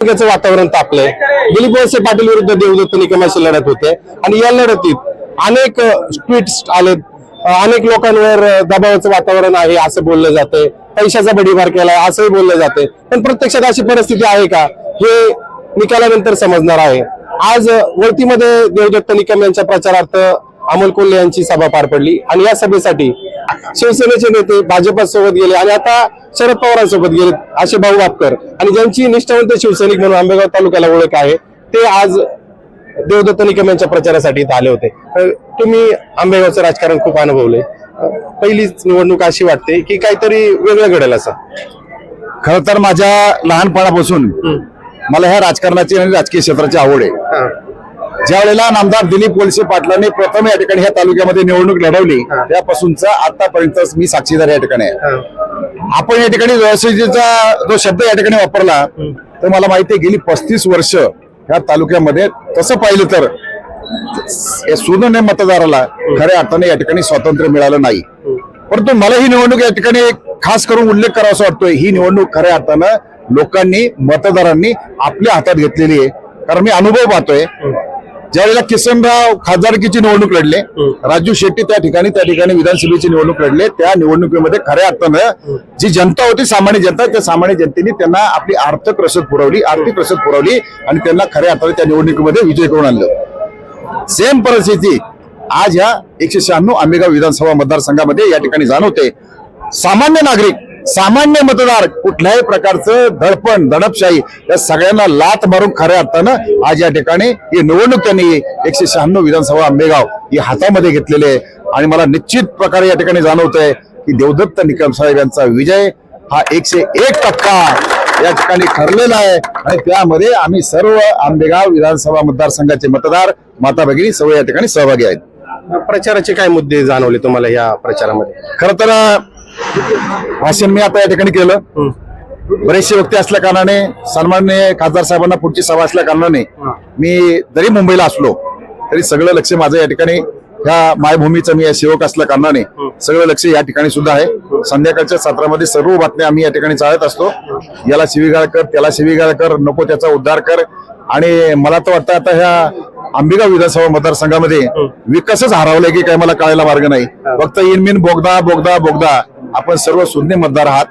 वातावरण तापलंय. दिलीप वळसे पाटील विरुद्ध देवदत्त निकमाशी लढत होते. आणि या लढतीत अनेक ट्विट्स आलेत. अनेक लोकांवर दबावाचं वातावरण आहे असं बोललं जातंय. पैशाचा बडीभार केलाय असंही बोललं जातंय. पण प्रत्यक्षात अशी परिस्थिती आहे का? हे निकालानंतर समजणार आहे. आज अ, वळतीमध्ये देवदत्त निकम यांच्या प्रचारार्थ अमोल कोल्हे यांची सभा पार पडली. आणि या सभेसाठी शिवसेनेचे नेते भाजपसोबत गेले आणि आता शरद पवारांसोबत गेले असे भाऊ बापकर आणि ज्यांची निष्ठावंत शिवसैनिक म्हणून आंबेगाव तालुक्याला ओळख आहे ते आज देवदत्त निकम यांच्या प्रचारासाठी इथं आले होते. तुम्ही आंबेगावचं राजकारण खूप अनुभवलंय. अ, पहिलीच निवडणूक अशी वाटते की काहीतरी वेगळं घडेल असं. खर तर माझ्या लहानपणापासून मला ह्या राजकारणाची आणि राजकीय क्षेत्राची आवड आहे. ज्या वेळेला नामदार दिलीप वळसे पाटलांनी प्रथम या ठिकाणी ह्या तालुक्यामध्ये निवडणूक लढवली त्यापासूनचा आतापर्यंत मी साक्षीदार या ठिकाणी आहे. आपण या ठिकाणी व्यवस्थेचा जो शब्द या ठिकाणी वापरला तर मला माहिती आहे गेली पस्तीस वर्ष ह्या तालुक्यामध्ये तसं पाहिलं तर या सुनने मतदाराला खऱ्या अर्थाने या ठिकाणी स्वातंत्र्य मिळालं नाही. परंतु मला ही निवडणूक या ठिकाणी खास करून उल्लेख करावा असं वाटतोय ही निवडणूक खऱ्या अर्थानं लोकांनी मतदारांनी आपल्या हातात घेतलेली आहे. कारण मी अनुभव पाहतोय ज्यावेळेला किसनराव खासदारकीची निवडणूक लढले राजू शेट्टी त्या ठिकाणी त्या ठिकाणी विधानसभेची निवडणूक लढले त्या निवडणुकीमध्ये खऱ्या अर्थानं जी जनता होती सामान्य जनता त्या सामान्य जनतेने त्यांना आपली आर्थिक रसद पुरवली आर्थिक रसद पुरवली आणि त्यांना खऱ्या अर्थाने त्या निवडणुकीमध्ये विजय करून आणलं. सेम परिस्थिती आज ह्या एकशे शहाण्णव आंबेगाव विधानसभा मतदारसंघामध्ये या ठिकाणी जाणवते. सामान्य नागरिक सामान्य मतदार कुठल्याही प्रकारचं दडपण दडपशाही या सगळ्यांना लात मारून खऱ्या अर्थानं आज या ठिकाणी ही निवडणूक त्यांनी एकशे शहाण्णव विधानसभा आंबेगाव ही हातामध्ये घेतलेली आहे. आणि मला निश्चित प्रकारे या ठिकाणी जाणवत आहे की देवदत्त निकम साहेब यांचा विजय हा एकशे एक टक्का या ठिकाणी ठरलेला आहे. आणि त्यामध्ये आम्ही सर्व आंबेगाव विधानसभा मतदारसंघाचे मतदार माता भगिनी सर्व या ठिकाणी सहभागी आहेत. प्रचाराचे काय मुद्दे जाणवले तुम्हाला या प्रचारामध्ये? खर तर भाषण मी आता या ठिकाणी केलं. बरेचसे व्यक्ती असल्या कारणाने सन्मान्य खासदार साहेबांना पुढची सभा असल्या कारणाने मी जरी मुंबईला असलो तरी सगळं लक्ष माझं या ठिकाणी ह्या मायभूमीचं मी सेवक असल्या कारणाने सगळं लक्ष या ठिकाणी सुद्धा आहे. संध्याकाळच्या सत्रामध्ये सर्व बातम्या आम्ही या ठिकाणी चालत असतो. याला शिवीगाळ कर त्याला शिवीगाळ कर नको त्याचा उद्धार कर. आणि मला तर वाटतं आता ह्या आंबेगाव विधानसभा मतदारसंघामध्ये विकासच हरवलाय की काय मला कळायला मार्ग नाही. फक्त इनमिन बोगदा बोगदा बोगदा. आपण सर्व शून्य मतदार आहात.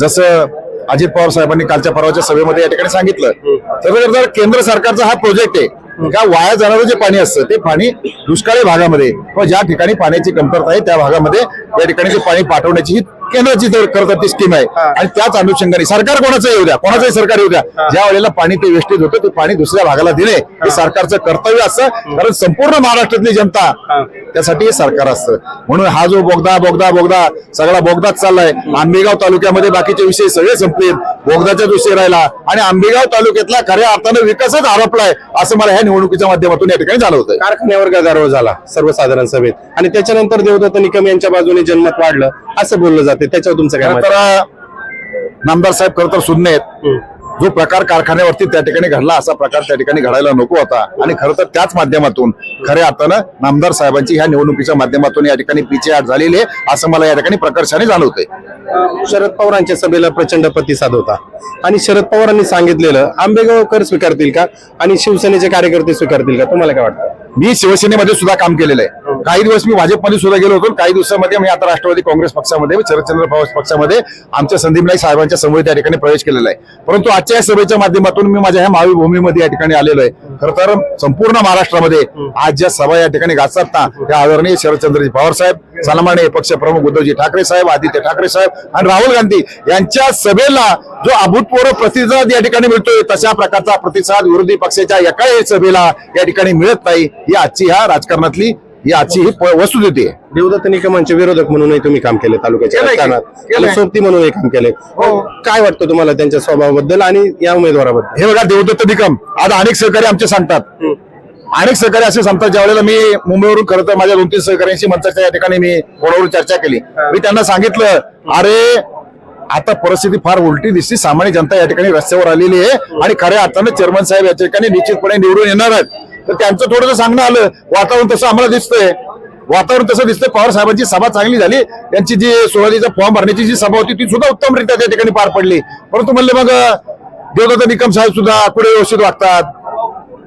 जसं अजित पवार साहेबांनी कालच्या परवाच्या सभेमध्ये या ठिकाणी सांगितलं. तर केंद्र सरकारचा हा प्रोजेक्ट आहे. का वाया जाणारं जे पाणी असतं ते पाणी दुष्काळी भागामध्ये किंवा ज्या ठिकाणी पाण्याची कमतरता आहे त्या भागामध्ये या ठिकाणी ते पाणी पाठवण्याची केंद्राची तर खरं ती स्कीम आहे आणि त्याच अनुषंगाने सरकार कोणाचं येऊ द्या कोणाचंही सरकार येऊ द्या. ज्या वेळेला पाणी ते वेस्टेज होतं ते पाणी दुसऱ्या भागाला दिले. हे सरकारचं कर्तव्य असतं कारण संपूर्ण महाराष्ट्रातली जनता त्यासाठी हे सरकार असतं. म्हणून हा जो बोगदा बोगदा बोगदा सगळा बोगदाच चाललाय. आंबेगाव तालुक्यामध्ये बाकीचे विषय सगळे संपलेत. बोगदाचाच विषय राहिला. आणि आंबेगाव तालुक्यातला खऱ्या अर्थानं विकासच हरपलाय असं मला ह्या निवडणुकीच्या माध्यमातून या ठिकाणी झालं होतं कारखान्यावर गदारोळ झाला सर्वसाधारण सभेत. आणि त्याच्यानंतर देवदत्त निकम यांच्या बाजूने जनमत वाढलं असं बोललं जाते. त्याच्यावर तुमचं काय मत? तर नामदार साहेब खरं तर आहेत जो प्रकार कारखान्यावरती त्या ठिकाणी घडला असा प्रकार त्या ठिकाणी घडायला नको होता. आणि खरं तर त्याच माध्यमातून खऱ्या अर्थानं नामदार साहेबांची ह्या निवडणुकीच्या माध्यमातून या ठिकाणी पिछे आठ झालेली आहे असं मला या ठिकाणी प्रकर्षाने जाणवतंय. शरद पवारांच्या सभेला प्रचंड प्रतिसाद होता. आणि शरद पवारांनी सांगितलेलं आंबेगावकर स्वीकारतील का? आणि शिवसेनेचे कार्यकर्ते स्वीकारतील का? तुम्हाला काय वाटतं? मी शिवसेनेमध्ये सुद्धा काम केलेलं आहे. काही दिवस मी भाजपमध्ये सुद्धा गेलो होतो. काही दिवसामध्ये मी आता राष्ट्रवादी काँग्रेस पक्षामध्ये शरदचंद्र पवार पक्षामध्ये आमच्या संदीप नाईक साहेबांच्या समोर त्या ठिकाणी प्रवेश केलेला आहे. परंतु आजच्या या सभेच्या माध्यमातून मी माझ्या ह्या मावी भूमीमध्ये या ठिकाणी आलेलो आहे. खरं तर संपूर्ण महाराष्ट्रामध्ये आज ज्या सभा या ठिकाणी गाजतात ना त्या आदरणीय शरदचंद्रजी पवार साहेब सन्माननीय पक्ष प्रमुख उद्धवजी ठाकरे साहेब आदित्य ठाकरे साहेब आणि राहुल गांधी यांच्या सभेला जो अभूतपूर्व प्रतिसाद या ठिकाणी मिळतोय तशा प्रकारचा प्रतिसाद विरोधी पक्षाच्या एकाही सभेला या ठिकाणी मिळत नाही ही आजची ह्या राजकारणातली ही आजची ही वस्तुस्थिती आहे देवदत्त निकमांचे विरोधक म्हणूनही तुम्ही काम केले तालुक्याच्या केलंय की, राजकारणात. केलंय. आणि सोबती म्हणूनही काम केले. काय वाटतं तुम्हाला त्यांच्या स्वभावाबद्दल आणि या उमेदवाराबद्दल? हे बघा देवदत्त निकम. आज अनेक सहकारी आमचे सांगतात. अनेक सहकारी असे सांगतात ज्यावेळेला मी मुंबईवरून खरं तर माझ्या दोन तीन सहकाऱ्यांशी मंचाच्या या ठिकाणी मी फोनवरून चर्चा केली. मी त्यांना सांगितलं अरे आता परिस्थिती फार उलटी दिसते. सामान्य जनता या ठिकाणी रस्त्यावर आलेली आहे आणि खऱ्या अर्थानं चेअरमन साहेब या ठिकाणी निश्चितपणे निवडून येणार आहेत. तर त्यांचं थोडंसं सांगणं आलं वातावरण तसं आम्हाला दिसतंय. वातावरण तसं दिसतंय. पवार साहेबांची सभा चांगली झाली. त्यांची जी सुरुवातीचा फॉर्म भरण्याची जी सभा होती ती सुद्धा उत्तमरित्या त्या ठिकाणी पार पडली. परंतु म्हणले मग देवदत्त निकम साहेब सुद्धा पुढे व्यवस्थित वागतात.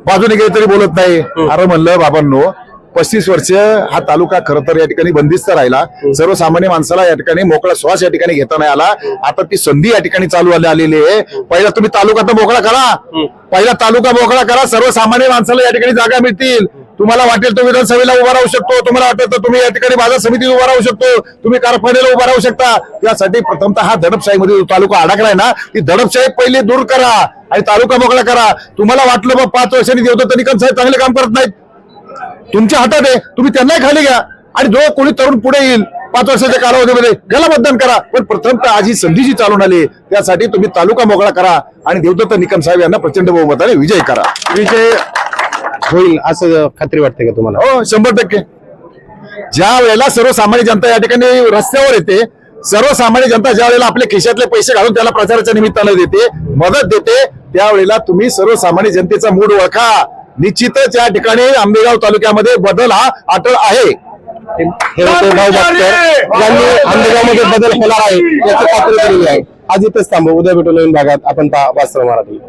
बाजूने गेले तरी बोलत नाही. अरे म्हणलं बाबांनो पस्तीस वर्ष हा तालुका खर तर या ठिकाणी बंदिस्त राहिला. सर्वसामान्य माणसाला या ठिकाणी मोकळा श्वास या ठिकाणी घेता नाही आला. आता ती संधी या ठिकाणी चालू आली- आलेली आहे. पहिला तुम्ही तालुका तर मोकळा करा. पहिला तालुका मोकळा करा. सर्वसामान्य माणसाला या ठिकाणी जागा मिळतील. तुम्हाला वाटेल तो विधानसभेला उभा राहू शकतो. तुम्हाला वाटेल तर तुम्ही या ठिकाणी बाजार समितीत उभा राहू शकतो. तुम्ही कारखान्याला उभा राहू शकता. त्यासाठी प्रथमतः हा दडपशाहीमध्ये तालुका अडकलाय ना ती दडपशाही पहिली दूर करा आणि तालुका मोकळा करा. तुम्हाला वाटलं बा पाच वर्षांनी देवदत्त निकम साहेब चांगले काम करत नाहीत. तुमच्या हातात आहे. तुम्ही त्यांनाही खाली घ्या. आणि जो कोणी तरुण पुढे येईल पाच वर्षाच्या कालावधीमध्ये त्याला मतदान करा. पण प्रथमतः आज ही संधी जी चालून आली त्यासाठी तुम्ही तालुका मोकळा करा आणि देवदत्त निकम साहेब यांना प्रचंड बहुमताने विजय करा. विजय होईल असं खात्री वाटते का तुम्हाला? हो शंभर टक्के. ज्या वेळेला सर्वसामान्य जनता या ठिकाणी रस्त्यावर येते सर्वसामान्य जनता ज्या वेळेला आपले खिशातले पैसे घालून त्याला प्रचाराच्या निमित्तानं देते मदत देते त्यावेळेला तुम्ही सर्वसामान्य जनतेचा मूड ओळखा. निश्चितच या ठिकाणी आंबेगाव तालुक्यामध्ये बदल हा अटळ आहे. हे यांनी आंबेगावमध्ये बदल होणार आहे याची खात्री दिलेली आहे. आज इथंच थांबू. उद्या भेटू नवीन भागात. आपण पहा वास्तव मराठी.